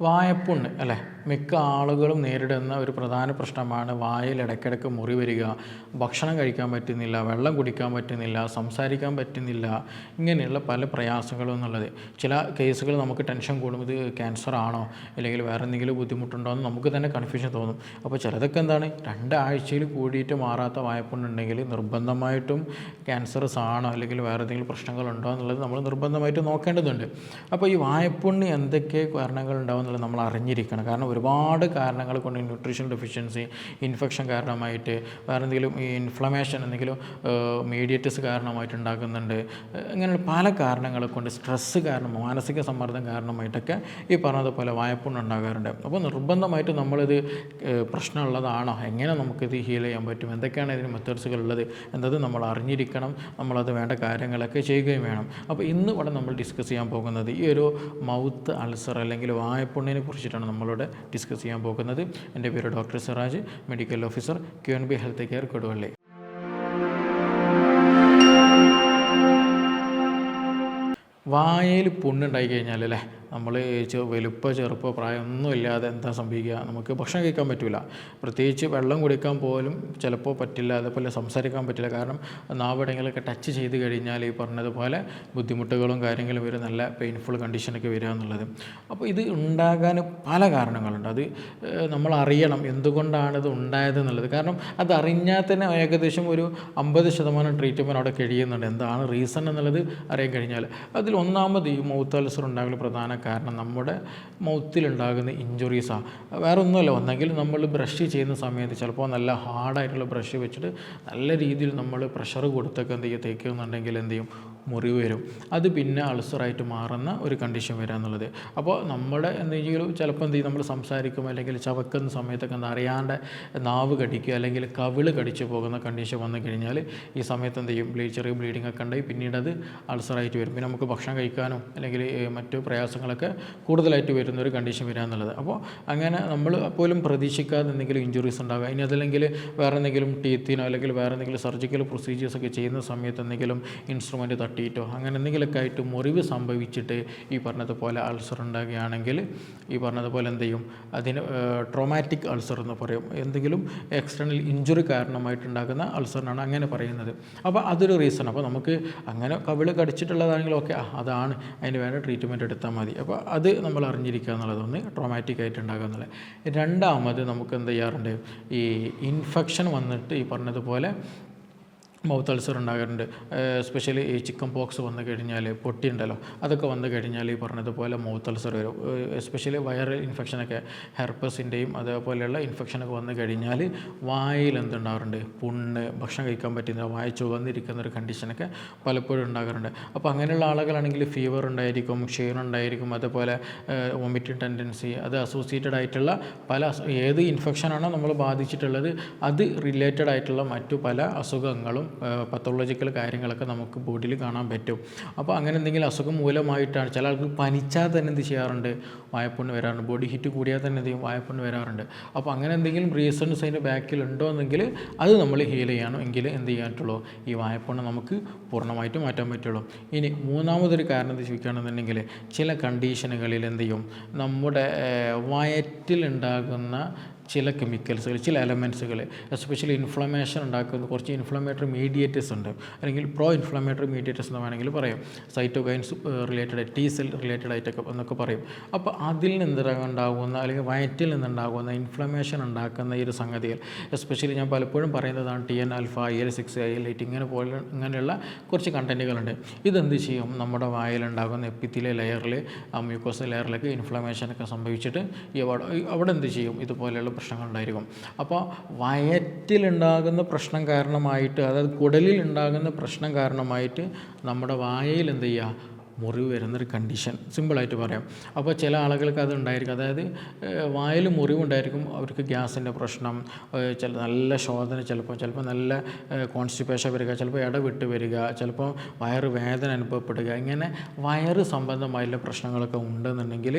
വായപ്പുണ്ണ് അല്ലേ? മിക്ക ആളുകളും നേരിടുന്ന ഒരു പ്രധാന പ്രശ്നമാണ് വായിൽ ഇടയ്ക്കിടയ്ക്ക് മുറി വരിക ഭക്ഷണം കഴിക്കാൻ പറ്റുന്നില്ല വെള്ളം കുടിക്കാൻ പറ്റുന്നില്ല സംസാരിക്കാൻ പറ്റുന്നില്ല. ഇങ്ങനെയുള്ള പല പ്രയാസങ്ങളും എന്നുള്ളത്. ചില കേസുകൾ നമുക്ക് ടെൻഷൻ കൂടും ഇത് ക്യാൻസർ ആണോ അല്ലെങ്കിൽ വേറെ എന്തെങ്കിലും ബുദ്ധിമുട്ടുണ്ടോ എന്ന് നമുക്ക് തന്നെ കൺഫ്യൂഷൻ തോന്നും. അപ്പോൾ ചിലതൊക്കെ എന്താണ് രണ്ടാഴ്ചയിൽ കൂടിയിട്ട് മാറാത്ത വായ്പുണ്ടെങ്കിൽ നിർബന്ധമായിട്ടും ക്യാൻസറസ് ആണോ അല്ലെങ്കിൽ വേറെ എന്തെങ്കിലും പ്രശ്നങ്ങളുണ്ടോ എന്നുള്ളത് നമ്മൾ നിർബന്ധമായിട്ട് നോക്കേണ്ടതുണ്ട്. അപ്പോൾ ഈ വായ്പുണ്ണ് എന്തൊക്കെ കാരണങ്ങൾ ഉണ്ടാവും എന്നുള്ളത് നമ്മൾ അറിഞ്ഞിരിക്കണം. കാരണം ഒരുപാട് കാരണങ്ങൾ കൊണ്ട് ന്യൂട്രീഷൻ ഡെഫിഷ്യൻസി ഇൻഫെക്ഷൻ കാരണമായിട്ട് വേറെ എന്തെങ്കിലും ഈ ഇൻഫ്ലമേഷൻ എന്തെങ്കിലും മീഡിയേറ്റസ് കാരണമായിട്ട് ഉണ്ടാക്കുന്നുണ്ട്. ഇങ്ങനെയുള്ള പല കാരണങ്ങൾ കൊണ്ട് സ്ട്രെസ്സ് കാരണം മാനസിക സമ്മർദ്ദം കാരണമായിട്ടൊക്കെ ഈ പറഞ്ഞതുപോലെ വായ്പുണ്ണ് അപ്പോൾ നിർബന്ധമായിട്ട് നമ്മളിത് പ്രശ്നമുള്ളതാണോ? എങ്ങനെ നമുക്കിത് ഹീൽ ചെയ്യാൻ പറ്റും? എന്തൊക്കെയാണ് ഇതിന് മെത്തേഡ്സുകൾ ഉള്ളത്? എന്നത് നമ്മൾ അറിഞ്ഞിരിക്കണം. നമ്മളത് വേണ്ട കാര്യങ്ങളൊക്കെ ചെയ്യുകയും വേണം. അപ്പോൾ ഇന്ന് ഇവിടെ നമ്മൾ ഡിസ്കസ് ചെയ്യാൻ പോകുന്നത് ഈ ഒരു മൗത്ത് അൾസർ അല്ലെങ്കിൽ വായ്പുണ്ണിനെ കുറിച്ചിട്ടാണ് നമ്മളോട് ഡിസ്കസ് ചെയ്യാൻ പോകുന്നത്. എന്റെ പേര് doctor Siraj medical officer Q N B health care Koduvally. വായയിൽ പുണ്ണുണ്ടായി കഴിഞ്ഞാൽ അല്ലേ നമ്മൾ വലുപ്പ ചെറുപ്പ പ്രായമൊന്നും ഇല്ലാതെ എന്താ സംഭവിക്കുക? നമുക്ക് ഭക്ഷണം കഴിക്കാൻ പറ്റില്ല പ്രത്യേകിച്ച് വെള്ളം കുടിക്കാൻ പോലും ചിലപ്പോൾ പറ്റില്ല. അതേപോലെ സംസാരിക്കാൻ പറ്റില്ല. കാരണം നാവിടങ്ങളൊക്കെ ടച്ച് ചെയ്ത് കഴിഞ്ഞാൽ ഈ പറഞ്ഞതുപോലെ ബുദ്ധിമുട്ടുകളും കാര്യങ്ങളും വരും നല്ല പെയിൻഫുൾ കണ്ടീഷനൊക്കെ വരിക എന്നുള്ളത്. അപ്പോൾ ഇത് ഉണ്ടാകാൻ പല കാരണങ്ങളുണ്ട്. അത് നമ്മൾ അറിയണം എന്തുകൊണ്ടാണ് ഇത് ഉണ്ടായത് എന്നുള്ളത്. കാരണം അത് അറിഞ്ഞാൽ തന്നെ ഏകദേശം ഒരു അമ്പത് ശതമാനം ട്രീറ്റ്മെന്റ് അവിടെ കഴിയുന്നുണ്ട്. എന്താണ് റീസൺ എന്നുള്ളത് അറിയാൻ കഴിഞ്ഞാൽ അതിൽ ഒന്നാമത് ഈ മൗത്ത് ഉണ്ടാകുന്ന പ്രധാന കാരണം നമ്മുടെ മൗത്തിലുണ്ടാകുന്ന ഇഞ്ചുറീസാണ് വേറെ ഒന്നുമല്ല ഒന്നെങ്കിൽ നമ്മൾ ബ്രഷ് ചെയ്യുന്ന സമയത്ത് ചിലപ്പോൾ നല്ല ഹാർഡായിട്ടുള്ള ബ്രഷ് വെച്ചിട്ട് നല്ല രീതിയിൽ നമ്മൾ പ്രഷർ കൊടുത്തൊക്കെ എന്ത് ചെയ്യുക തേക്കുന്നുണ്ടെങ്കിൽ എന്ത് ചെയ്യും? മുറിവ് വരും. അത് പിന്നെ അൾസറായിട്ട് മാറുന്ന ഒരു കണ്ടീഷൻ വരിക എന്നുള്ളത്. അപ്പോൾ നമ്മുടെ എന്തെങ്കിലും ചിലപ്പോൾ എന്ത് ചെയ്യും? നമ്മൾ സംസാരിക്കും അല്ലെങ്കിൽ ചവക്കുന്ന സമയത്തൊക്കെ എന്താ അറിയാണ്ട് നാവ് കടിക്കുക അല്ലെങ്കിൽ കവിൾ കടിച്ചു പോകുന്ന കണ്ടീഷൻ വന്നു കഴിഞ്ഞാൽ ഈ സമയത്ത് എന്ത് ചെയ്യും? ബ്ലീ ചെറിയ ബ്ലീഡിംഗ് ഒക്കെ ഉണ്ടായി പിന്നീട് അത് അൾസറായിട്ട് വരും. പിന്നെ നമുക്ക് ഭക്ഷണം കഴിക്കാനും അല്ലെങ്കിൽ മറ്റ് പ്രയാസങ്ങളൊക്കെ കൂടുതലായിട്ട് വരുന്ന ഒരു കണ്ടീഷൻ വരിക എന്നുള്ളത്. അപ്പോൾ അങ്ങനെ നമ്മൾ പോലും പ്രതീക്ഷിക്കാതെ എന്തെങ്കിലും ഇഞ്ചുറീസ് ഉണ്ടാകുക ഇനി അതല്ലെങ്കിൽ വേറെ എന്തെങ്കിലും ടീത്തിനോ അല്ലെങ്കിൽ വേറെ എന്തെങ്കിലും സർജിക്കൽ പ്രൊസീജിയേഴ്സ് ഒക്കെ ചെയ്യുന്ന സമയത്ത് എന്തെങ്കിലും ഇൻസ്ട്രുമെന്റ് തട്ടിയിട്ടോ അങ്ങനെ എന്തെങ്കിലുമൊക്കെ ആയിട്ട് മുറിവ് സംഭവിച്ചിട്ട് ഈ പറഞ്ഞതുപോലെ അൾസർ ഉണ്ടാകുകയാണെങ്കിൽ ഈ പറഞ്ഞതുപോലെ എന്ത് ചെയ്യും? അതിന് ട്രോമാറ്റിക് അൾസർ എന്ന് പറയും. എന്തെങ്കിലും എക്സ്റ്റേണൽ ഇഞ്ചുറി കാരണമായിട്ടുണ്ടാകുന്ന അൾസറിനാണ് അങ്ങനെ പറയുന്നത്. അപ്പോൾ അതൊരു റീസൺ അപ്പോൾ നമുക്ക് അങ്ങനെ കവിൾ കടിച്ചിട്ടുള്ളതാണെങ്കിൽ ഓക്കെ അതാണ് അതിന് വേണ്ട ട്രീറ്റ്മെന്റ് എടുത്താൽ മതി. അപ്പോൾ അത് നമ്മൾ അറിഞ്ഞിരിക്കുക എന്നുള്ളതൊന്ന് ട്രോമാറ്റിക് ആയിട്ട് ഉണ്ടാകുക എന്നുള്ളത്. രണ്ടാമത് നമുക്ക് എന്ത് ചെയ്യാറുണ്ട്? ഈ ഇൻഫെക്ഷൻ വന്നിട്ട് ഈ പറഞ്ഞതുപോലെ മൗത്ത് അൾസർ ഉണ്ടാകാറുണ്ട്. എസ്പെഷ്യലി ഈ ചിക്കൻ പോക്സ് വന്നു കഴിഞ്ഞാൽ പൊട്ടി ഉണ്ടല്ലോ അതൊക്കെ വന്നു കഴിഞ്ഞാൽ ഈ പറഞ്ഞതുപോലെ മൗത്ത് അൾസർ വരും. എസ്പെഷ്യലി വയറൽ ഇൻഫെക്ഷനൊക്കെ ഹെർപ്പസിന്റെയും അതേപോലെയുള്ള ഇൻഫെക്ഷനൊക്കെ വന്നു കഴിഞ്ഞാൽ വായിൽ എന്തുണ്ടാകാറുണ്ട് പുണ്ണ് ഭക്ഷണം കഴിക്കാൻ പറ്റുന്ന വായ ചുവന്നിരിക്കുന്ന ഒരു കണ്ടീഷനൊക്കെ പലപ്പോഴും ഉണ്ടാകാറുണ്ട്. അപ്പോൾ അങ്ങനെയുള്ള ആളുകളാണെങ്കിൽ ഫീവർ ഉണ്ടായിരിക്കും ക്ഷീണം ഉണ്ടായിരിക്കും അതേപോലെ വോമിറ്റിംഗ് ടെൻഡൻസി അത് അസോസിയേറ്റഡ് ആയിട്ടുള്ള പല ഏത് ഇൻഫെക്ഷനാണോ നമ്മൾ ബാധിച്ചിട്ടുള്ളത് അത് റിലേറ്റഡ് ആയിട്ടുള്ള മറ്റു പല അസുഖങ്ങളും പത്തോളജിക്കൽ കാര്യങ്ങളൊക്കെ നമുക്ക് ബോഡിയിൽ കാണാൻ പറ്റും. അപ്പോൾ അങ്ങനെ എന്തെങ്കിലും അസുഖം മൂലമായിട്ടാണ് ചില ആൾക്ക് പനിച്ചാൽ തന്നെ എന്ത് ചെയ്യാറുണ്ട്? വായപ്പൊണ്ണ് വരാറുണ്ട്. ബോഡി ഹീറ്റ് കൂടിയാൽ തന്നെ എന്ത് ചെയ്യും? വായപ്പുണ്ണ് വരാറുണ്ട്. അപ്പോൾ അങ്ങനെ എന്തെങ്കിലും റീസൺസ് അതിന്റെ ബാക്കിൽ ഉണ്ടോ എന്നെങ്കിൽ അത് നമ്മൾ ഹീൽ ചെയ്യണം. എങ്കിൽ എന്ത് ചെയ്യാൻ ഈ വായപ്പുണ്ണ് നമുക്ക് പൂർണമായിട്ട് മാറ്റാൻ പറ്റുള്ളൂ. ഇനി മൂന്നാമതൊരു കാരണം എന്ത് ചോദിക്കുകയാണെന്നുണ്ടെങ്കിൽ ചില കണ്ടീഷനുകളിൽ എന്ത് ചെയ്യും? നമ്മുടെ വയറ്റിലുണ്ടാകുന്ന ചില കെമിക്കൽസുകൾ ചില എലമെൻസുകൾ എസ്പെഷ്യലി ഇൻഫ്ലമേഷൻ ഉണ്ടാക്കുന്ന കുറച്ച് ഇൻഫ്ലമേറ്ററി മീഡിയേറ്റേഴ്സ് ഉണ്ട്. അല്ലെങ്കിൽ പ്രോ ഇൻഫ്ലമേറ്ററി മീഡിയേറ്റേഴ്സ് എന്ന് വേണമെങ്കിൽ പറയാം. Cytokines related T cell related ആയിട്ടൊക്കെ എന്നൊക്കെ പറയും. അപ്പോൾ അതിൽ നിന്നുണ്ടാകുന്ന അല്ലെങ്കിൽ വയറ്റിൽ നിന്നുണ്ടാകുന്ന ഇൻഫ്ലമേഷൻ ഉണ്ടാക്കുന്ന ഈ ഒരു സംഗതികൾ എസ്പെഷ്യലി ഞാൻ പലപ്പോഴും പറയുന്നതാണ് T N alpha I L six I L eight ഇങ്ങനെ പോലെ ഇങ്ങനെയുള്ള കുറച്ച് കണ്ടന്റുകളുണ്ട് ഇതെന്ത് ചെയ്യും? നമ്മുടെ വായിലുണ്ടാകുന്ന എപ്പിത്തിലെ ലെയറിൽ ആ മ്യൂക്കോസ് ലെയറിലൊക്കെ ഇൻഫ്ലമേഷനൊക്കെ സംഭവിച്ചിട്ട് ഈ അവിടെ അവിടെ എന്ത് ചെയ്യും? ഇതുപോലെയുള്ള പ്രശ്നങ്ങൾ ഉണ്ടായിരിക്കും അപ്പോൾ വയറ്റിലുണ്ടാകുന്ന പ്രശ്നം കാരണമായിട്ട് അതായത് കുടലിൽ ഉണ്ടാകുന്ന പ്രശ്നം കാരണമായിട്ട് നമ്മുടെ വായയിൽ എന്ത് ചെയ്യുക? മുറിവ് വരുന്നൊരു കണ്ടീഷൻ സിമ്പിളായിട്ട് പറയാം. അപ്പോൾ ചില ആളുകൾക്ക് അത് ഉണ്ടായിരിക്കും. അതായത് വായിൽ മുറിവുണ്ടായിരിക്കും. അവർക്ക് ഗ്യാസിന്റെ പ്രശ്നം ചില നല്ല ശോധന ചിലപ്പോൾ ചിലപ്പോൾ നല്ല കോൺസ്റ്റിപ്പേഷൻ വരിക ചിലപ്പോൾ ഇടവിട്ട് വരിക ചിലപ്പോൾ വയറ് വേദന അനുഭവപ്പെടുക. ഇങ്ങനെ വയറ് സംബന്ധമായുള്ള പ്രശ്നങ്ങളൊക്കെ ഉണ്ടെന്നുണ്ടെങ്കിൽ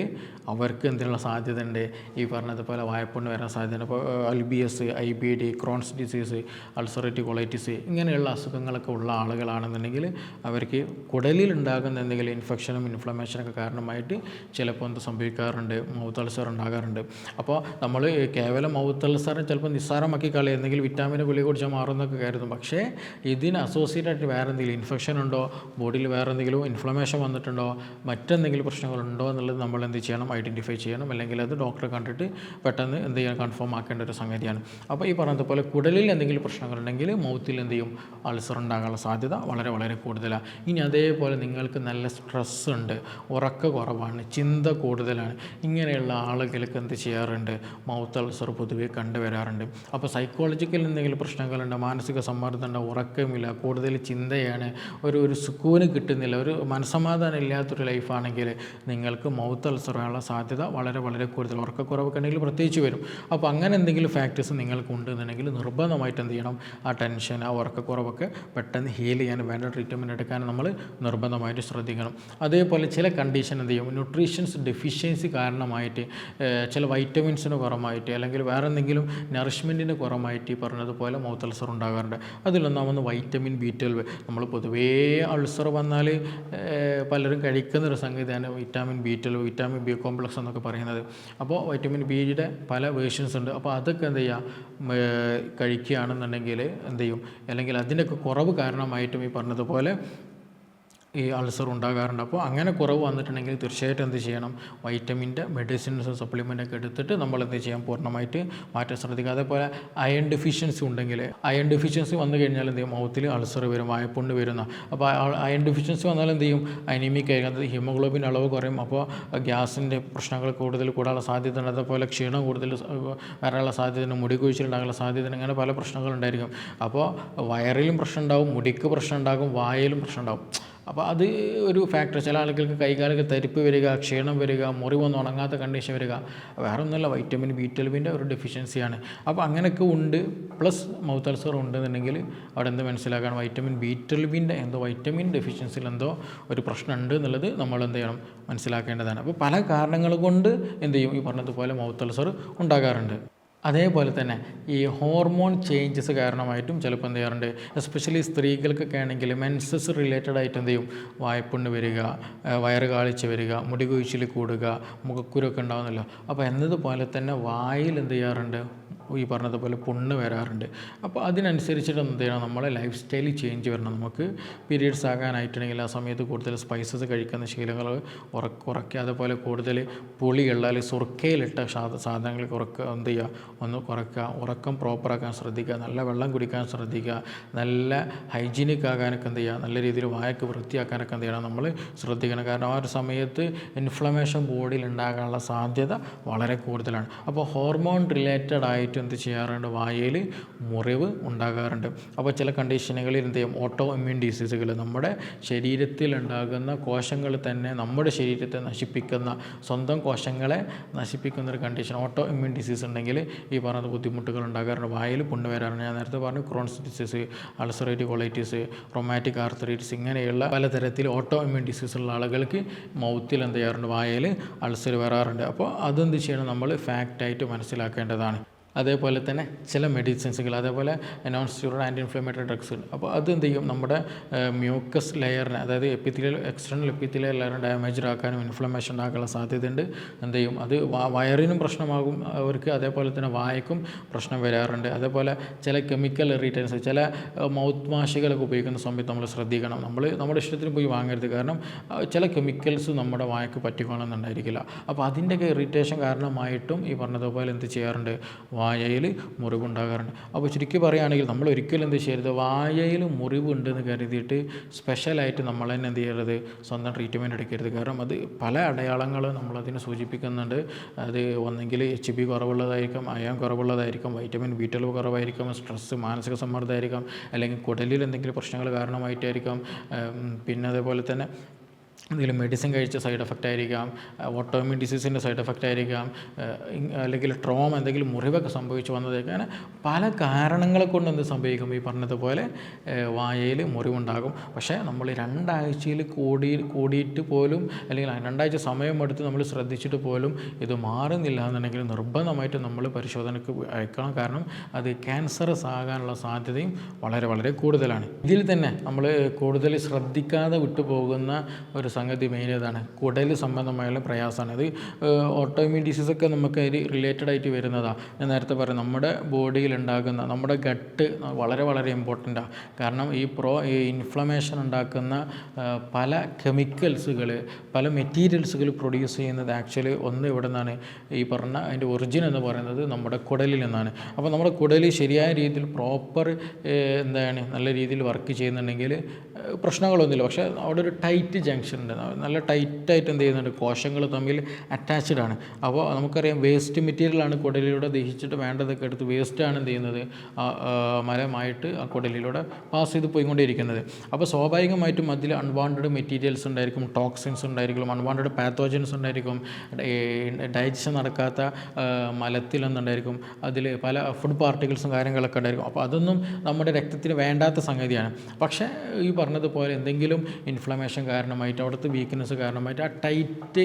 അവർക്ക് എന്തിനുള്ള സാധ്യത ഉണ്ട് ഈ പറഞ്ഞതുപോലെ വായ്പുണ്ണ് വരാൻ സാധ്യത ഇപ്പോൾ L B S I B D Crohn's disease ulcerative colitis ഇങ്ങനെയുള്ള അസുഖങ്ങളൊക്കെ ഉള്ള ആളുകളാണെന്നുണ്ടെങ്കിൽ അവർക്ക് കുടലിൽ ഉണ്ടാകുന്ന എന്തെങ്കിലും ഇൻഫെക്ഷനും ഇൻഫ്ലമേഷനൊക്കെ കാരണമായിട്ട് ചിലപ്പോൾ എന്ത് സംഭവിക്കാറുണ്ട് മൗത്ത് അൾസർ ഉണ്ടാകാറുണ്ട്. അപ്പോൾ നമ്മൾ കേവലം മൗത്ത് അൾസറിന് ചിലപ്പോൾ നിസ്സാരമാക്കി കളി എന്തെങ്കിലും വിറ്റാമിൻ ഗുളിക കുടിച്ചാൽ മാറുമെന്നൊക്കെ കരുതും. പക്ഷേ ഇതിന് അസോസിയേറ്റഡ് ആയിട്ട് വേറെ എന്തെങ്കിലും ഇൻഫെക്ഷൻ ഉണ്ടോ? ബോഡിയിൽ വേറെ എന്തെങ്കിലും ഇൻഫ്ലമേഷൻ വന്നിട്ടുണ്ടോ? മറ്റെന്തെങ്കിലും പ്രശ്നങ്ങളുണ്ടോ എന്നുള്ളത് നമ്മൾ എന്ത് ചെയ്യണം? ഐഡന്റിഫൈ ചെയ്യണം. അല്ലെങ്കിൽ അത് ഡോക്ടറെ കണ്ടിട്ട് പെട്ടെന്ന് എന്ത് ചെയ്യണം കൺഫേം ആക്കേണ്ട ഒരു സംഗതിയാണ്. അപ്പോൾ ഈ പറഞ്ഞതുപോലെ കുടലിൽ എന്തെങ്കിലും പ്രശ്നങ്ങളുണ്ടെങ്കിൽ മൗത്തിൽ എന്ത് ചെയ്യും? അൾസർ ഉണ്ടാകാനുള്ള സാധ്യത വളരെ വളരെ കൂടുതലാണ്. ഇനി അതേപോലെ നിങ്ങൾക്ക് നല്ല സ്ട്രെസ് ഉണ്ട് ഉറക്ക കുറവാണ് ചിന്ത കൂടുതലാണ്. ഇങ്ങനെയുള്ള ആളുകൾക്ക് എന്ത് ചെയ്യാറുണ്ട്? മൗത്ത് അൾസർ പൊതുവേ കണ്ടുവരാറുണ്ട് അപ്പോൾ സൈക്കോളജിക്കൽ എന്തെങ്കിലും പ്രശ്നങ്ങളുണ്ട്? മാനസിക സമ്മർദ്ദം ഉണ്ട്? ഉറക്കമില്ല കൂടുതൽ ചിന്തയാണ്. ഒരു ഒരു സുക്കൂന് കിട്ടുന്നില്ല ഒരു മനസ്സമാധാനം ഇല്ലാത്തൊരു ലൈഫാണെങ്കിൽ നിങ്ങൾക്ക് മൗത്ത് അൾസർ വരാനുള്ള സാധ്യത വളരെ വളരെ കൂടുതൽ. ഉറക്കക്കുറവൊക്കെ ഉണ്ടെങ്കിൽ പ്രത്യേകിച്ച് വരും. അപ്പോൾ അങ്ങനെ എന്തെങ്കിലും ഫാക്ടേഴ്സ് നിങ്ങൾക്ക് ഉണ്ടെന്നുണ്ടെങ്കിൽ നിർബന്ധമായിട്ട് എന്ത് ചെയ്യണം? ആ ടെൻഷൻ ആ ഉറക്കക്കുറവൊക്കെ പെട്ടെന്ന് ഹീൽ ചെയ്യാൻ വേണ്ട ട്രീറ്റ്മെന്റ് എടുക്കാൻ നമ്മൾ നിർബന്ധമായിട്ട് ശ്രദ്ധിക്കണം. അതേപോലെ ചില കണ്ടീഷൻ എന്ത് ചെയ്യും? ന്യൂട്രീഷൻസ് ഡെഫിഷ്യൻസി കാരണമായിട്ട് ചില വൈറ്റമിൻസിന് കുറവായിട്ട് അല്ലെങ്കിൽ വേറെ എന്തെങ്കിലും നറിഷ്മെന്റിന് കുറവായിട്ട് ഈ പറഞ്ഞതുപോലെ മൗത്ത് അൾസർ ഉണ്ടാകാറുണ്ട്. അതിലൊന്നാമെന്ന് വൈറ്റമിൻ ബി ട്വൽവ് നമ്മൾ പൊതുവേ അൾസർ വന്നാൽ പലരും കഴിക്കുന്ന ഒരു സംഗതിയാണ് vitamin B twelve vitamin B complex എന്നൊക്കെ പറയുന്നത്. അപ്പോൾ വൈറ്റമിൻ ബിയുടെ പല വേർഷൻസ് ഉണ്ട്. അപ്പോൾ അതൊക്കെ എന്ത് ചെയ്യുക കഴിക്കുകയാണെന്നുണ്ടെങ്കിൽ എന്ത് ചെയ്യും? അല്ലെങ്കിൽ അതിന്റെയൊക്കെ കുറവ് കാരണമായിട്ടും ഈ പറഞ്ഞതുപോലെ ഈ അൾസർ ഉണ്ടാകാറുണ്ട്. അപ്പോൾ അങ്ങനെ കുറവ് വന്നിട്ടുണ്ടെങ്കിൽ തീർച്ചയായിട്ടും എന്ത് ചെയ്യണം? വൈറ്റമിന്റെ മെഡിസിൻസ് സപ്ലിമെന്റ് ഒക്കെ എടുത്തിട്ട് നമ്മൾ എന്ത് ചെയ്യാം? പൂർണമായിട്ട് മാറ്റാൻ ശ്രദ്ധിക്കുക. അതേപോലെ അയൺ ഡെഫിഷ്യൻസി ഉണ്ടെങ്കിൽ അയൺ ഡെഫിഷ്യൻസി വന്നു കഴിഞ്ഞാൽ എന്ത് ചെയ്യും? മൗത്തിൽ അൾസർ വരും വായപ്പുണ്ണ് വരുന്ന. അപ്പോൾ അയൺ ഡെഫിഷ്യൻസി വന്നാൽ എന്ത് ചെയ്യും? അനീമിക് ആയിരിക്കും അത് ഹീമോഗ്ലോബിൻ അളവ് കുറയും. അപ്പോൾ ഗ്യാസിന്റെ പ്രശ്നങ്ങൾ കൂടുതൽ കൂടാനുള്ള സാധ്യത ഉണ്ട് അതേപോലെ ക്ഷീണം കൂടുതൽ വരാനുള്ള സാധ്യതയുണ്ട്. മുടി കുഴിച്ചിലുണ്ടാകാനുള്ള സാധ്യത അങ്ങനെ പല പ്രശ്നങ്ങളുണ്ടായിരിക്കും അപ്പോൾ വയറിലും പ്രശ്നം ഉണ്ടാകും മുടിക്ക് പ്രശ്നം ഉണ്ടാകും വായയിലും പ്രശ്നം ഉണ്ടാകും. അപ്പോൾ അത് ഒരു ഫാക്ടർ ചില ആളുകൾക്ക് കൈകാലൊക്കെ തരിപ്പ് വരിക ക്ഷീണം വരിക മുറിവൊന്നും ഉണങ്ങാത്ത കണ്ടീഷൻ വരിക. വേറെ വൈറ്റമിൻ ബി ട്വൽവിന്റെ ഒരു ഡെഫിഷ്യൻസിയാണ് അപ്പോൾ അങ്ങനെയൊക്കെ ഉണ്ട്. പ്ലസ് മൗത്ത് അൾസർ ഉണ്ടെന്നുണ്ടെങ്കിൽ അവിടെ എന്ത് മനസ്സിലാക്കണം? വൈറ്റമിൻ ബി ട്വൽവിന്റെ എന്തോ വൈറ്റമിൻ ഡെഫിഷ്യൻസിയിൽ എന്തോ ഒരു പ്രശ്നം ഉണ്ട് എന്നുള്ളത് നമ്മൾ എന്ത് ചെയ്യണം? മനസ്സിലാക്കേണ്ടതാണ്. അപ്പോൾ പല കാരണങ്ങൾ കൊണ്ട് എന്ത് ചെയ്യും? ഈ പറഞ്ഞതുപോലെ മൗത്ത് അൾസർ ഉണ്ടാകാറുണ്ട്. അതേപോലെ തന്നെ ഈ ഹോർമോൺ ചേഞ്ചസ് കാരണമായിട്ടും ചിലപ്പോൾ എന്ത് ചെയ്യാറുണ്ട് എസ്പെഷ്യലി സ്ത്രീകൾക്കൊക്കെ ആണെങ്കിൽ മെൻസസ് റിലേറ്റഡ് ആയിട്ട് എന്ത് ചെയ്യും? വായ്പുണ്ണ് വരിക വയറ് കാളിച്ച് വരിക മുടി കൊഴിച്ചിൽ കൂടുക മുഖക്കുരൊക്കെ ഉണ്ടാകുന്നല്ലോ അപ്പോൾ എന്നതുപോലെ തന്നെ വായിൽ എന്ത് ചെയ്യാറുണ്ട്? ഈ പറഞ്ഞതുപോലെ പുണ്ണ് വരാറുണ്ട്. അപ്പോൾ അതിനനുസരിച്ചിട്ട് എന്ത് ചെയ്യണം? നമ്മളെ ലൈഫ് സ്റ്റൈൽ ചേഞ്ച് വരണം. നമുക്ക് പീരീഡ്സ് ആകാനായിട്ടുണ്ടെങ്കിൽ ആ സമയത്ത് കൂടുതൽ സ്പൈസസ് കഴിക്കുന്ന ശീലങ്ങൾ ഉറക്ക കുറയ്ക്കുക. അതുപോലെ കൂടുതൽ പുളിയുള്ള അല്ലെങ്കിൽ സുർക്കയിലിട്ട സാധ സാധനങ്ങൾ കുറക്കുക. എന്ത് ചെയ്യുക? ഒന്ന് കുറയ്ക്കുക. ഉറക്കം പ്രോപ്പറാക്കാൻ ശ്രദ്ധിക്കുക. നല്ല വെള്ളം കുടിക്കാൻ ശ്രദ്ധിക്കുക. നല്ല ഹൈജീനിക് ആകാനൊക്കെ എന്ത് ചെയ്യുക? നല്ല രീതിയിൽ വായൊക്കെ വൃത്തിയാക്കാനൊക്കെ എന്ത് ചെയ്യണം? നമ്മൾ ശ്രദ്ധിക്കണം. കാരണം ആ ഒരു സമയത്ത് ഇൻഫ്ലമേഷൻ ബോഡിയിൽ ഉണ്ടാകാനുള്ള സാധ്യത വളരെ കൂടുതലാണ്. അപ്പോൾ ഹോർമോൺ റിലേറ്റഡ് ആയിട്ട് എന്ത് ചെയ്യാറുണ്ട്? വായയിൽ മുറിവ് ഉണ്ടാകാറുണ്ട്. അപ്പോൾ ചില കണ്ടീഷനുകളിൽ എന്ത് ചെയ്യും? ഓട്ടോ ഇമ്മ്യൂൺ ഡിസീസുകൾ നമ്മുടെ ശരീരത്തിൽ ഉണ്ടാകുന്ന കോശങ്ങൾ തന്നെ നമ്മുടെ ശരീരത്തെ നശിപ്പിക്കുന്ന സ്വന്തം കോശങ്ങളെ നശിപ്പിക്കുന്ന ഒരു കണ്ടീഷൻ ഓട്ടോ ഇമ്മ്യൂൺ ഡിസീസ് ഉണ്ടെങ്കിൽ ഈ പറഞ്ഞ ബുദ്ധിമുട്ടുകൾ ഉണ്ടാകാറുണ്ട്. വായിൽ പുണ്ണ് വരാറുണ്ട്. ഞാൻ നേരത്തെ പറഞ്ഞു Crohn's disease ulcerative colitis rheumatic arthritis ഇങ്ങനെയുള്ള പലതരത്തിൽ ഓട്ടോ ഇമ്മ്യൂൺ ഡിസീസ് ഉള്ള ആളുകൾക്ക് മൗത്തിൽ എന്ത് ചെയ്യാറുണ്ട്? വായയിൽ അൾസർ വരാറുണ്ട്. അപ്പോൾ അതെന്ത് ചെയ്യണം? നമ്മൾ ഫാക്റ്റായിട്ട് മനസ്സിലാക്കേണ്ടതാണ്. അതേപോലെ തന്നെ ചില മെഡിസിൻസുകൾ അതേപോലെ non steroid anti inflammatory drugs ഉണ്ട് അപ്പോൾ അത് എന്ത് ചെയ്യും നമ്മുടെ മ്യൂക്കസ് ലെയറിനെ അതായത് എപ്പിത്തിലിയൽ എക്സ്റ്റേണൽ എപ്പിത്തിലിയൽ ലെയറിനെ ഡാമേജ് ആക്കാനും ഇൻഫ്ലമേഷൻ ഉണ്ടാക്കാനുള്ള സാധ്യതയുണ്ട്. എന്ത് ചെയ്യും അത് വയറിനും പ്രശ്നമാകും. അവർക്ക് അതേപോലെ തന്നെ വായക്കും പ്രശ്നം വരാറുണ്ട്. അതേപോലെ ചില കെമിക്കൽ ഇറിറ്റൻസ് ചില മൗത്ത് വാഷുകളൊക്കെ ഉപയോഗിക്കുന്ന സമയത്ത് നമ്മൾ ശ്രദ്ധിക്കണം. നമ്മൾ നമ്മുടെ ഇഷ്ടത്തിന് പോയി വാങ്ങരുത്. കാരണം ചില കെമിക്കൽസ് നമ്മുടെ വായക്ക് പറ്റിക്കണമെന്നുണ്ടായിരിക്കില്ല അപ്പോൾ അതിന്റെയൊക്കെ ഇറിറ്റേഷൻ കാരണമായിട്ടും ഈ പറഞ്ഞതുപോലെ എന്ത് ചെയ്യാറുണ്ട്? വായയിൽ മുറിവുണ്ടാകാറുണ്ട്. അപ്പോൾ ചുരുക്കി പറയുകയാണെങ്കിൽ നമ്മൾ ഒരിക്കലും എന്ത് ചെയ്യരുത് വായയിൽ മുറിവുണ്ടെന്ന് കരുതിയിട്ട് സ്പെഷ്യലായിട്ട് നമ്മൾ തന്നെ എന്ത് ചെയ്യരുത് സ്വന്തം ട്രീറ്റ്മെന്റ് എടുക്കരുത്. കാരണം അത് പല അടയാളങ്ങൾ നമ്മളതിനെ സൂചിപ്പിക്കുന്നുണ്ട്. അത് ഒന്നെങ്കിൽ എച്ച് ബി കുറവുള്ളതായിരിക്കും അയാം കുറവുള്ളതായിരിക്കും വൈറ്റമിൻ ബി ട്വൽവ് കുറവായിരിക്കും സ്ട്രെസ്സ് മാനസിക സമ്മർദ്ദമായിരിക്കും അല്ലെങ്കിൽ കുടലിൽ എന്തെങ്കിലും പ്രശ്നങ്ങൾ കാരണമായിട്ടായിരിക്കും പിന്നെ അതേപോലെ തന്നെ എന്തെങ്കിലും മെഡിസിൻ കഴിച്ച സൈഡ് എഫക്റ്റ് ആയിരിക്കാം ഓട്ടോമിൻ ഡിസീസിന്റെ സൈഡ് എഫക്റ്റ് ആയിരിക്കാം അല്ലെങ്കിൽ ട്രോമ എന്തെങ്കിലും മുറിവൊക്കെ സംഭവിച്ചു വന്നതൊക്കെ അങ്ങനെ പല കാരണങ്ങളെ കൊണ്ട് എന്ത് സംഭവിക്കും? ഈ പറഞ്ഞതുപോലെ വായയിൽ മുറിവുണ്ടാകും. പക്ഷേ നമ്മൾ രണ്ടാഴ്ചയിൽ കൂടി കൂടിയിട്ട് പോലും അല്ലെങ്കിൽ രണ്ടാഴ്ച സമയമെടുത്ത് നമ്മൾ ശ്രദ്ധിച്ചിട്ട് പോലും ഇത് മാറുന്നില്ല എന്നുണ്ടെങ്കിൽ നിർബന്ധമായിട്ട് നമ്മൾ പരിശോധനയ്ക്ക് അയക്കണം. കാരണം അത് ക്യാൻസറസ് ആകാനുള്ള സാധ്യതയും വളരെ വളരെ കൂടുതലാണ്. ഇതിൽ തന്നെ നമ്മൾ കൂടുതൽ ശ്രദ്ധിക്കാതെ വിട്ടുപോകുന്ന ഒരു സംഗതി മെയിൻ ഇതാണ്. കുടൽ സംബന്ധമായുള്ള പ്രയാസമാണ്. ഇത് ഓട്ടോമ്യൂൺ ഡിസീസൊക്കെ നമുക്ക് അതിൽ റിലേറ്റഡ് ആയിട്ട് വരുന്നതാണ് ഞാൻ നേരത്തെ പറഞ്ഞു നമ്മുടെ ബോഡിയിൽ ഉണ്ടാകുന്ന നമ്മുടെ ഗട്ട് വളരെ വളരെ ഇമ്പോർട്ടന്റാണ് കാരണം ഈ പ്രോ ഈ ഇൻഫ്ലമേഷൻ ഉണ്ടാക്കുന്ന പല കെമിക്കൽസുകൾ പല മെറ്റീരിയൽസുകൾ പ്രൊഡ്യൂസ് ചെയ്യുന്നത് ആക്ച്വലി ഒന്ന് ഇവിടെ നിന്നാണ്. ഈ പറഞ്ഞ അതിന്റെ ഒറിജിൻ എന്ന് പറയുന്നത് നമ്മുടെ കുടലിൽ നിന്നാണ്. അപ്പോൾ നമ്മുടെ കുടൽ ശരിയായ രീതിയിൽ പ്രോപ്പർ എന്താണ് നല്ല രീതിയിൽ വർക്ക് ചെയ്യുന്നുണ്ടെങ്കിൽ പ്രശ്നങ്ങളൊന്നുമില്ല. പക്ഷേ അവിടെ ഒരു ടൈറ്റ് ജംഗ്ഷൻ ഉണ്ട്. നല്ല ടൈറ്റായിട്ട് എന്ത് ചെയ്യുന്നുണ്ട്? കോശങ്ങൾ തമ്മിൽ അറ്റാച്ച്ഡ് ആണ്. അപ്പോൾ നമുക്കറിയാം വേസ്റ്റ് മെറ്റീരിയലാണ് കുടലിലൂടെ ദഹിച്ചിട്ട് വേണ്ടതൊക്കെ എടുത്ത് വേസ്റ്റാണ് എന്ത് ചെയ്യുന്നത്? മലമായിട്ട് ആ കുടലിലൂടെ പാസ് ചെയ്ത് പോയിക്കൊണ്ടേയിരിക്കുന്നത്. അപ്പോൾ സ്വാഭാവികമായിട്ടും അതിൽ അൺവാണ്ടഡ് മെറ്റീരിയൽസ് ഉണ്ടായിരിക്കും ടോക്സിൻസ് ഉണ്ടായിരിക്കും അൺവാണ്ടഡ് പാത്തോജൻസ് ഉണ്ടായിരിക്കും ഡൈജഷൻ നടക്കാത്ത മലത്തിൽ എന്തുണ്ടായിരിക്കും അതിൽ പല ഫുഡ് പാർട്ടിക്കിൾസും കാര്യങ്ങളൊക്കെ ഉണ്ടായിരിക്കും. അപ്പോൾ അതൊന്നും നമ്മുടെ രക്തത്തിന് വേണ്ടാത്ത സംഗതിയാണ്. പക്ഷേ ഈ പറഞ്ഞതുപോലെ എന്തെങ്കിലും ഇൻഫ്ലമേഷൻ കാരണമായിട്ട് അവിടുത്തെ വീക്ക്നെസ് കാരണമായിട്ട് ആ ടൈറ്റ്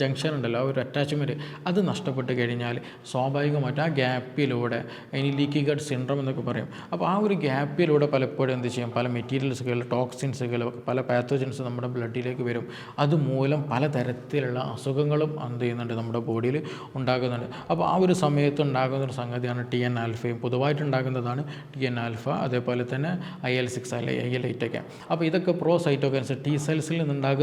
ജംഗ്ഷൻ ഉണ്ടല്ലോ ആ ഒരു അറ്റാച്ച്മെന്റ് അത് നഷ്ടപ്പെട്ട് കഴിഞ്ഞാൽ സ്വാഭാവികമായിട്ട് ആ ഗ്യാപ്പിലൂടെ ഇനി ലീക്കി ഗഡ് സിൻഡ്രം എന്നൊക്കെ പറയും. അപ്പോൾ ആ ഒരു ഗ്യാപ്പിലൂടെ പലപ്പോഴും എന്ത് ചെയ്യും? പല മെറ്റീരിയൽസുകൾ ടോക്സിൻസുകൾ പല പാത്തോജൻസ് നമ്മുടെ ബ്ലഡിലേക്ക് വരും. അതുമൂലം പലതരത്തിലുള്ള അസുഖങ്ങളും എന്ത് ചെയ്യുന്നുണ്ട്? നമ്മുടെ ബോഡിയിൽ ഉണ്ടാകുന്നുണ്ട്. അപ്പോൾ ആ ഒരു സമയത്ത് ഉണ്ടാകുന്ന ഒരു സംഗതിയാണ് ടി എൻ ആൽഫയും പൊതുവായിട്ട് ഉണ്ടാകുന്നതാണ് ടി എൻ ആൽഫ അതേപോലെ തന്നെ ഐ എൽ സിക്സ് അല്ലെ ഐ എൽ എയ്റ്റ് ഒക്കെ. അപ്പോൾ ഇതൊക്കെ പ്രോ സൈറ്റോകൈൻസ് ടി സെൽസിൽ നിന്നുണ്ടാകുന്ന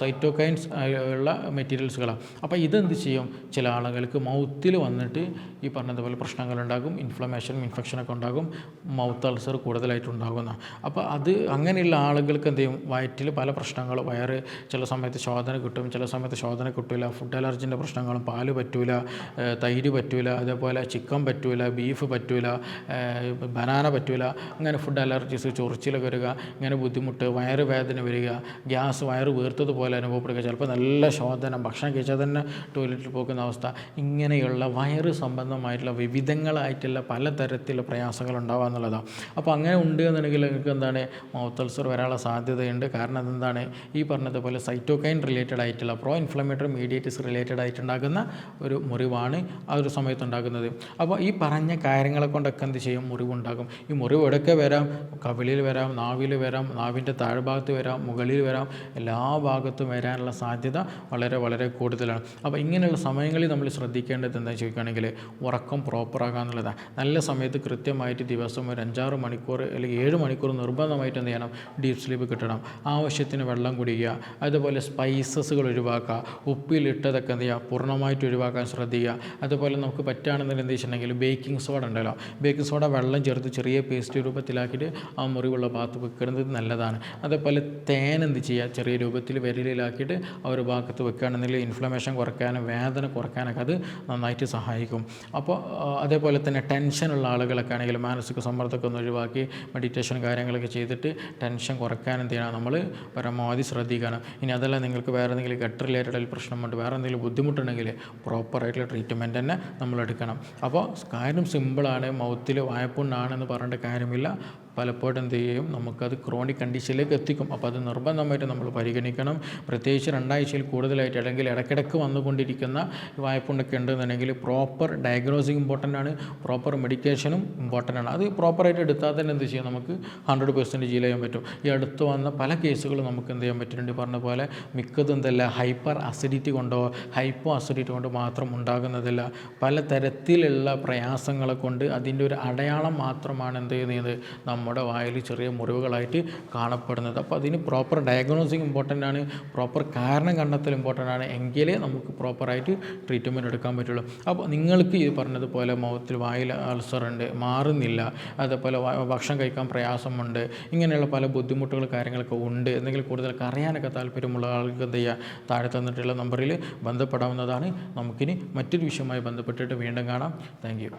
സൈറ്റോകൈൻസ് ഉള്ള മെറ്റീരിയൽസുകളാണ് അപ്പോൾ ഇതെന്ത് ചെയ്യും? ചില ആളുകൾക്ക് മൗത്തിൽ വന്നിട്ട് ഈ പറഞ്ഞതുപോലെ പ്രശ്നങ്ങളുണ്ടാകും ഇൻഫ്ലമേഷനും ഇൻഫെക്ഷനൊക്കെ ഉണ്ടാകും മൗത്ത് അൾസർ കൂടുതലായിട്ട് ഉണ്ടാകുന്ന അപ്പോൾ അത് അങ്ങനെയുള്ള ആളുകൾക്ക് എന്ത് ചെയ്യും? വയറ്റിൽ പല പ്രശ്നങ്ങളും വയറ് ചില സമയത്ത് ശോധന കിട്ടും ചില സമയത്ത് ശോധന കിട്ടില്ല ഫുഡ് അലർജിന്റെ പ്രശ്നങ്ങളും പാൽ പറ്റൂല തൈര് പറ്റൂല അതേപോലെ ചിക്കൻ പറ്റൂല ബീഫ് പറ്റൂല ബനാന പറ്റൂല അങ്ങനെ ഫുഡ് അലർജീസ് ചൊറിച്ചിൽ വരിക ഇങ്ങനെ ബുദ്ധിമുട്ട് വയറ് വേദന വരിക ഗ്യാസ് വയറ് വീർത്തതുപോലെ അനുഭവപ്പെടുക. ചിലപ്പോൾ നല്ല ശോധനം ഭക്ഷണം കഴിച്ചാൽ തന്നെ ടോയ്ലറ്റിൽ പോകുന്ന അവസ്ഥ. ഇങ്ങനെയുള്ള വയറ് സംബന്ധമായിട്ടുള്ള വിവിധങ്ങളായിട്ടുള്ള പലതരത്തിലുള്ള പ്രയാസങ്ങൾ ഉണ്ടാവുക എന്നുള്ളതാണ്. അപ്പോൾ അങ്ങനെ ഉണ്ട് എന്നുണ്ടെങ്കിൽ നിങ്ങൾക്ക് എന്താണ് മൗത്ത് അൾസർ വരാനുള്ള സാധ്യതയുണ്ട്. കാരണം അതെന്താണ് ഈ പറഞ്ഞതുപോലെ സൈറ്റോകൈൻ റിലേറ്റഡ് ആയിട്ടുള്ള പ്രോ ഇൻഫ്ലമേറ്ററി മീഡിയേറ്റീസ് റിലേറ്റഡ് ആയിട്ടുണ്ടാകുന്ന ഒരു മുറിവാണ് ആ ഒരു സമയത്ത് ഉണ്ടാകുന്നത്. അപ്പോൾ ഈ പറഞ്ഞ കാര്യങ്ങളെ കൊണ്ടൊക്കെ എന്ത് ചെയ്യും? മുറിവുണ്ടാകും ഈ മുറിവ് എവിടെയൊക്കെ വരാം? കവിളിൽ വരാം നാവിൽ വരാം നാവിന്റെ താഴ്ഭാഗത്ത് വരാം മുകളിൽ വരാം എല്ലാ ഭാഗത്തും വരാനുള്ള സാധ്യത വളരെ വളരെ കൂടുതലാണ്. അപ്പോൾ ഇങ്ങനെയുള്ള സമയങ്ങളിൽ നമ്മൾ ശ്രദ്ധിക്കേണ്ടത് എന്താ ചോദിക്കുകയാണെങ്കിൽ ഉറക്കം പ്രോപ്പറാകുക എന്നുള്ളതാണ് നല്ല സമയത്ത് കൃത്യമായിട്ട് ദിവസം ഒരു അഞ്ചാറ് മണിക്കൂർ അല്ലെങ്കിൽ ഏഴ് മണിക്കൂർ നിർബന്ധമായിട്ട് എന്ത് ചെയ്യണം? ഡീപ്പ് സ്ലീപ്പ് കിട്ടണം. ആവശ്യത്തിന് വെള്ളം കുടിക്കുക. അതുപോലെ സ്പൈസസുകൾ ഒഴിവാക്കുക. ഉപ്പിലിട്ടതൊക്കെ എന്ത് ചെയ്യുക? പൂർണമായിട്ട് ഒഴിവാക്കാൻ ശ്രദ്ധിക്കുക. അതുപോലെ നമുക്ക് പറ്റുകയാണെന്നുണ്ടെങ്കിൽ എന്താ വെച്ചിട്ടുണ്ടെങ്കിൽ ബേക്കിംഗ് സോഡ ഉണ്ടല്ലോ. ബേക്കിംഗ് സോഡ വെള്ളം ചേർത്ത് ചെറിയ പേസ്റ്റ് രൂപത്തിലാക്കിയിട്ട് ആ മുറിവുള്ള ഭാഗത്ത് വെക്കുന്നത് നല്ലതാണ്. അതേപോലെ തേൻ എന്ത് ചെയ്യുക? ചെറിയ രൂപത്തിൽ വിരലിലാക്കിയിട്ട് ആ ഒരു ഭാഗത്ത് വെക്കുകയാണെന്നുണ്ടെങ്കിൽ ഇൻഫ്ലമേഷൻ കുറയ്ക്കാനും വേദന കുറയ്ക്കാനൊക്കെ അത് നന്നായിട്ട് സഹായിക്കും. അപ്പോൾ അതേപോലെ തന്നെ ടെൻഷനുള്ള ആളുകളൊക്കെ ആണെങ്കിൽ മാനസിക സമ്മർദ്ദമൊക്കെ ഒന്ന് ഒഴിവാക്കി മെഡിറ്റേഷൻ കാര്യങ്ങളൊക്കെ ചെയ്തിട്ട് ടെൻഷൻ കുറയ്ക്കാൻ എന്ത് ചെയ്യണം നമ്മൾ പരമാവധി ശ്രദ്ധിക്കണം. ഇനി അതല്ല നിങ്ങൾക്ക് വേറെ എന്തെങ്കിലും ഗട്ട് റിലേറ്റഡ് പ്രശ്നമുണ്ട് വേറെ എന്തെങ്കിലും ബുദ്ധിമുട്ടുണ്ടെങ്കിൽ പ്രോപ്പറായിട്ടുള്ള ട്രീറ്റ്മെന്റ് തന്നെ നമ്മൾ എടുക്കണം അപ്പോൾ കാര്യം സിമ്പിളാണ് മൗത്തിൽ വായ്പുണ്ണാണെന്ന് പറഞ്ഞിട്ട് കാര്യമില്ല. പലപ്പോഴും എന്ത് ചെയ്യും? നമുക്കത് ക്രോണിക് കണ്ടീഷനിലേക്ക് എത്തിക്കും. അപ്പോൾ അത് നിർബന്ധമായിട്ട് നമ്മൾ പരിഗണിക്കണം. പ്രത്യേകിച്ച് രണ്ടാഴ്ചയിൽ കൂടുതലായിട്ട് അല്ലെങ്കിൽ ഇടയ്ക്കിടയ്ക്ക് വന്നുകൊണ്ടിരിക്കുന്ന വായ്പുണ്ടൊക്കെ ഉണ്ടെന്നുണ്ടെങ്കിൽ പ്രോപ്പർ ഡയഗ്നോസിങ് ഇമ്പോർട്ടന്റ് ആണ്. പ്രോപ്പർ മെഡിക്കേഷനും ഇമ്പോർട്ടന്റ് ആണ്. അത് പ്രോപ്പറായിട്ട് എടുത്താൽ തന്നെ എന്ത് ചെയ്യും? നമുക്ക് ഹൺഡ്രഡ് പെർസെന്റ് ജീൽ ചെയ്യാൻ പറ്റും. ഈ അടുത്ത് വന്ന പല കേസുകളും നമുക്ക് എന്ത് ചെയ്യാൻ പറ്റുന്നുണ്ട്? പറഞ്ഞ പോലെ മിക്കതും എന്തല്ല ഹൈപ്പർ അസിഡിറ്റി കൊണ്ടോ ഹൈപ്പോ അസിഡിറ്റി കൊണ്ടോ മാത്രം ഉണ്ടാകുന്നതല്ല. പല തരത്തിലുള്ള പ്രയാസങ്ങളെ കൊണ്ട് അതിന്റെ ഒരു അടയാളം മാത്രമാണ് എന്ത് ചെയ്യുന്നത്? നമ്മുടെ വായിൽ ചെറിയ മുറിവുകളായിട്ട് കാണപ്പെടുന്നത്. അപ്പോൾ അതിന് പ്രോപ്പർ ഡയഗ്നോസിങ് ഇമ്പോർട്ടന്റ് ആണ്. പ്രോപ്പർ കാരണം കണ്ടെത്തൽ ഇമ്പോർട്ടന്റ് ആണ്. എങ്കിലേ നമുക്ക് പ്രോപ്പറായിട്ട് ട്രീറ്റ്മെന്റ് എടുക്കാൻ പറ്റുള്ളൂ. അപ്പോൾ നിങ്ങൾക്ക് ഈ പറഞ്ഞതുപോലെ മുഖത്തിൽ വായിൽ അൾസർ ഉണ്ട് മാറുന്നില്ല. അതേപോലെ ഭക്ഷണം കഴിക്കാൻ പ്രയാസമുണ്ട്. ഇങ്ങനെയുള്ള പല ബുദ്ധിമുട്ടുകൾ കാര്യങ്ങളൊക്കെ ഉണ്ട്. എന്തെങ്കിലും കൂടുതൽ അറിയാനൊക്കെ താല്പര്യമുള്ള ആൾക്ക് എന്ത് ചെയ്യുക താഴെ തന്നിട്ടുള്ള നമ്പറിൽ ബന്ധപ്പെടാവുന്നതാണ്. നമുക്കിനി മറ്റൊരു വിഷയവുമായി ബന്ധപ്പെട്ടിട്ട് വീണ്ടും കാണാം. താങ്ക്